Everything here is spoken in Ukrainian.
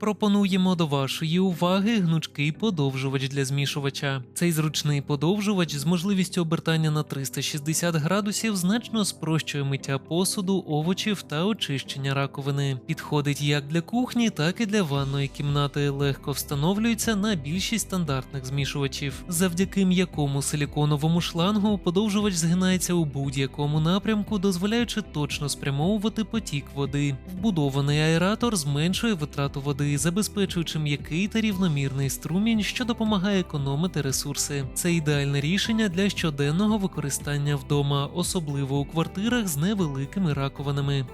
Пропонуємо до вашої уваги гнучкий подовжувач для змішувача. Цей зручний подовжувач з можливістю обертання на 360 градусів значно спрощує миття посуду, овочів та очищення раковини. Підходить як для кухні, так і для ванної кімнати. Легко встановлюється на більшість стандартних змішувачів, завдяки м'якому силіконовому шлангу подовжувач згинається у будь-якому напрямку, дозволяючи точно спрямовувати потік води. Вбудований аератор зменшує витрату води, забезпечуючи м'який та рівномірний струмінь, що допомагає економити ресурси. Це ідеальне рішення для щоденного використання вдома, особливо у квартирах з невеликими раковинами.